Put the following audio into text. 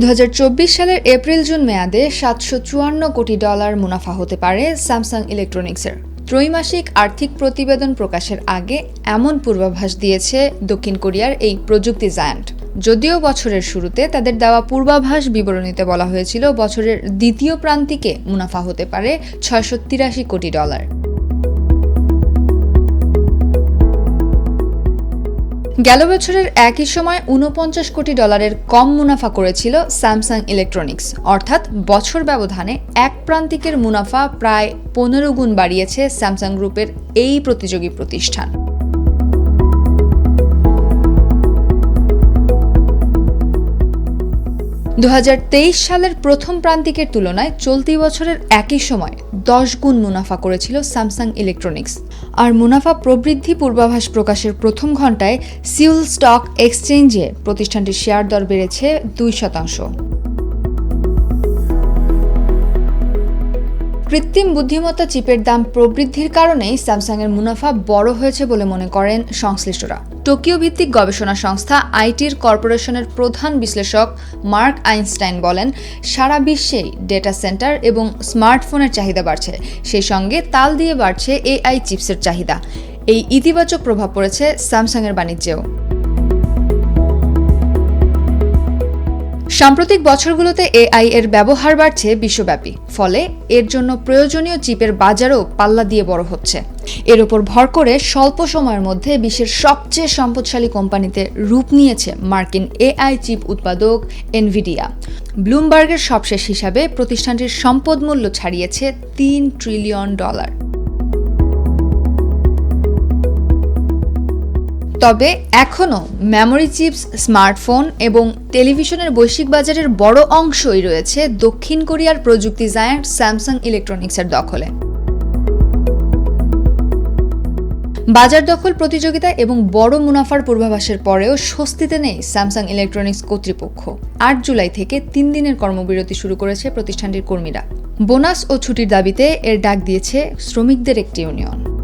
দু হাজার চব্বিশ সালের এপ্রিল জুন মেয়াদে সাতশো চুয়ান্ন কোটি ডলার মুনাফা হতে পারে স্যামসাং ইলেকট্রনিক্সের। ত্রৈমাসিক আর্থিক প্রতিবেদন প্রকাশের আগে এমন পূর্বাভাস দিয়েছে দক্ষিণ কোরিয়ার এই প্রযুক্তি জায়ান্ট। যদিও বছরের শুরুতে তাদের দেওয়া পূর্বাভাস বিবরণীতে বলা হয়েছিল বছরের দ্বিতীয় প্রান্তিকে মুনাফা হতে পারে ছয়শো তিরাশি কোটি ডলার। গেল বছরের একই সময় উনপঞ্চাশ কোটি ডলারের কম মুনাফা করেছিল স্যামসাং ইলেকট্রনিক্স। অর্থাৎ বছর ব্যবধানে এক প্রান্তিকের মুনাফা প্রায় পনেরো গুণ বাড়িয়েছে স্যামসাং গ্রুপের এই প্রতিযোগী প্রতিষ্ঠান। দু হাজার তেইশ সালের প্রথম প্রান্তিকের তুলনায় চলতি বছরের একই সময় দশ গুণ মুনাফা করেছিল স্যামসাং ইলেকট্রনিক্স। আর মুনাফা প্রবৃদ্ধি পূর্বাভাস প্রকাশের প্রথম ঘন্টায় সিউল স্টক এক্সচেঞ্জে প্রতিষ্ঠানটির শেয়ার দর বেড়েছে দুই শতাংশ। কৃত্রিম বুদ্ধিমত্তা চিপের দাম প্রবৃদ্ধির কারণেই স্যামসাংয়ের মুনাফা বড় হয়েছে বলে মনে করেন সংশ্লিষ্টরা। টোকিও ভিত্তিক গবেষণা সংস্থা আইটির কর্পোরেশনের প্রধান বিশ্লেষক মার্ক আইনস্টাইন বলেন, সারা বিশ্বেই ডেটা সেন্টার এবং স্মার্টফোনের চাহিদা বাড়ছে। সেই সঙ্গে তাল দিয়ে বাড়ছে এআই চিপসের চাহিদা। এই ইতিবাচক প্রভাব পড়েছে স্যামসাংয়ের বাণিজ্যেও। সাম্প্রতিক বছরগুলোতে এআই এর ব্যবহার বাড়ছে বিশ্বব্যাপী, ফলে এর জন্য প্রয়োজনীয় চিপের বাজারও পাল্লা দিয়ে বড় হচ্ছে। এর উপর ভর করে স্বল্প সময়ের মধ্যে বিশ্বের সবচেয়ে সম্পদশালী কোম্পানিতে রূপ নিয়েছে মার্কিন এআই চিপ উৎপাদক এনভিডিয়া। ব্লুমবার্গের সবশেষ হিসাবে প্রতিষ্ঠানটির সম্পদ মূল্য ছাড়িয়েছে তিন ট্রিলিয়ন ডলার। তবে এখনও মেমোরি চিপস স্মার্টফোন এবং টেলিভিশনের বৈশ্বিক বাজারের বড় অংশই রয়েছে দক্ষিণ কোরিয়ার প্রযুক্তি জায়ান্ট স্যামসাং ইলেকট্রনিক্সের দখলে। বাজার দখল প্রতিযোগিতা এবং বড় মুনাফার পূর্বাভাসের পরেও স্বস্তিতে নেই স্যামসাং ইলেকট্রনিক্স কর্তৃপক্ষ। আট জুলাই থেকে তিন দিনের কর্মবিরতি শুরু করেছে প্রতিষ্ঠানটির কর্মীরা। বোনাস ও ছুটির দাবিতে এর ডাক দিয়েছে শ্রমিকদের একটি ইউনিয়ন।